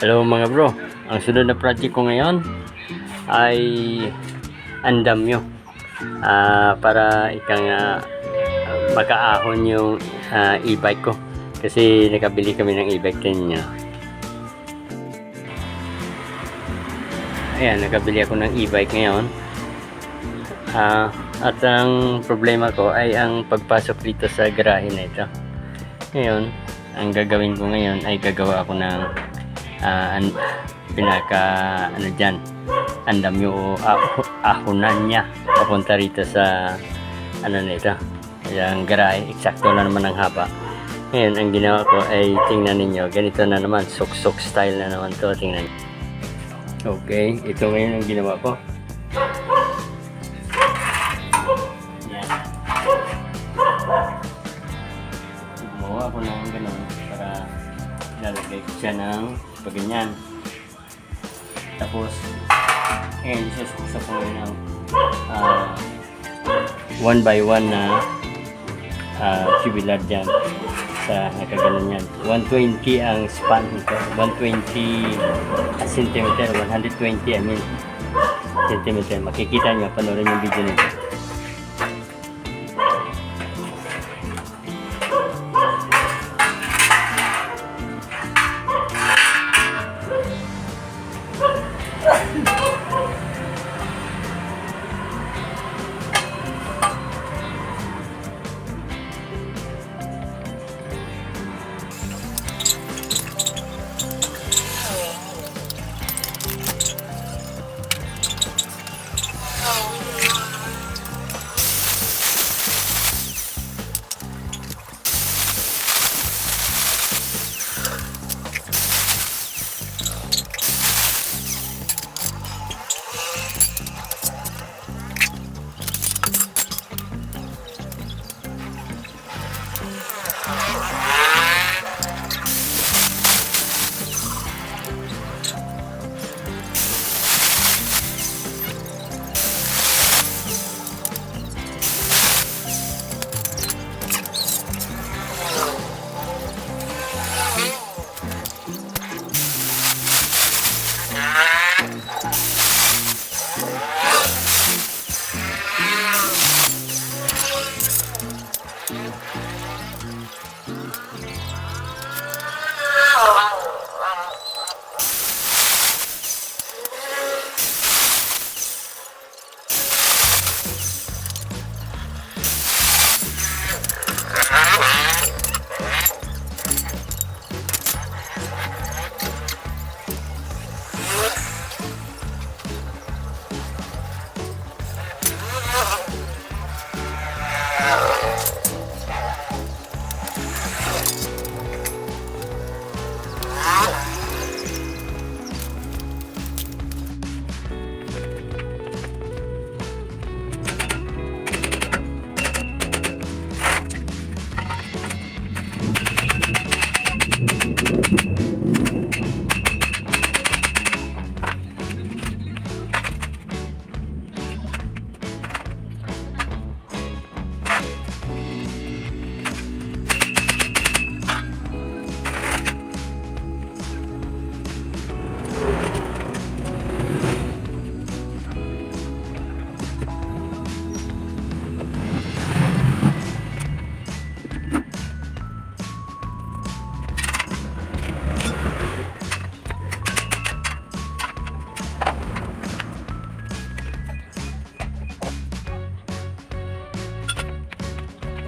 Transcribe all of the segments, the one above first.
Hello mga bro, ang sunod na project ko ngayon ay andamyo Ah, para ikang uh, makaahon yung ah, e-bike ko kasi nakabili kami ng e-bike niya. Ayan, nakabili ako ng e-bike ngayon. Ah, at ang problema ko ay ang pagpasok dito sa garahe na ito. Ngayon, ang gagawin ko ngayon ay gagawa ako ng ah, an- pinaka ano dyan andam yung ah, ahonan niya. Papunta rito sa ano nito yung garahe. Eksakto na naman ang haba. Ngayon ang ginawa ko ay tingnan ninyo. Ganito na naman sok-sok style na naman to. Tingnan. Okay ito ngayon ang ginawa ko. Gumawa ko ng ganun para ilalagay ko siya ng paganyan tapos ngayon susuksa ko ngayon ng ah, one by one na uh, tubular dyan sa nakaganon yan. 120 ang span nito. 120 centimeter 120 I mean centimeter. Makikita nyo panoorin yung video nito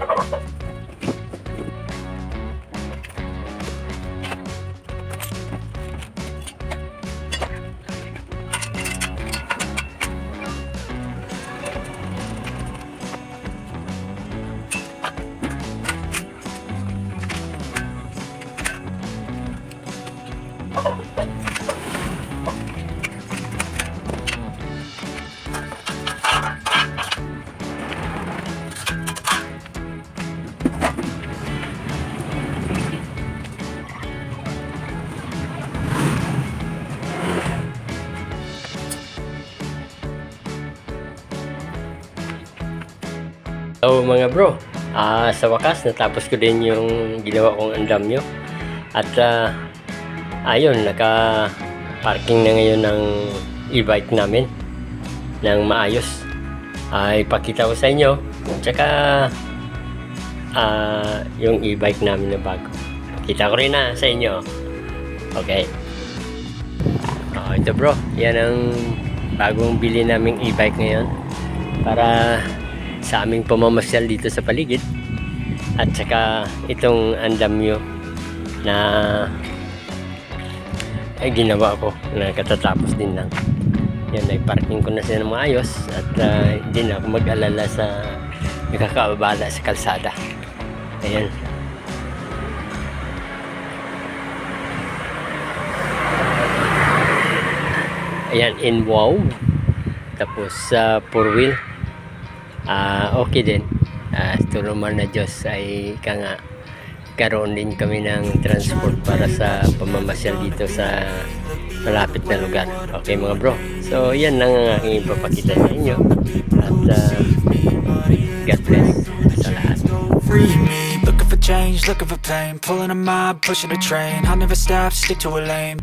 Oh, Hello mga bro, Ah, sa wakas natapos ko din yung ginawa kong andamyo at ah, ayun, naka parking na ngayon ng e-bike namin ng maayos. Ay, pakita ko sa inyo. Tsaka, ah, yung e-bike namin na bago. Kita ko rin na sa inyo. Okay. Oh, ito bro, yan ang bagong bili naming e-bike ngayon para sa aming pamamasyal dito sa paligid. At saka itong andamyo na ay ginawa ko na katatapos din lang. Yan, ay parking ko na siya ng maayos at hindi na ako mag-alala sa nakakaabala sa kalsada. Ayan. Ayan, in wow. Tapos sa four wheel. Ah, okay din. Ah, tulungan na Diyos ay ika nga karoon din kami ng transport para sa pamamasyal dito sa malapit na lugar. Okay mga bro. So yan lang ang aking ipapakita sa inyo. At ah, God bless sa lahat. Looking for change, looking for pain Pulling a mob, pushing a train I'll never stop, stick to a lane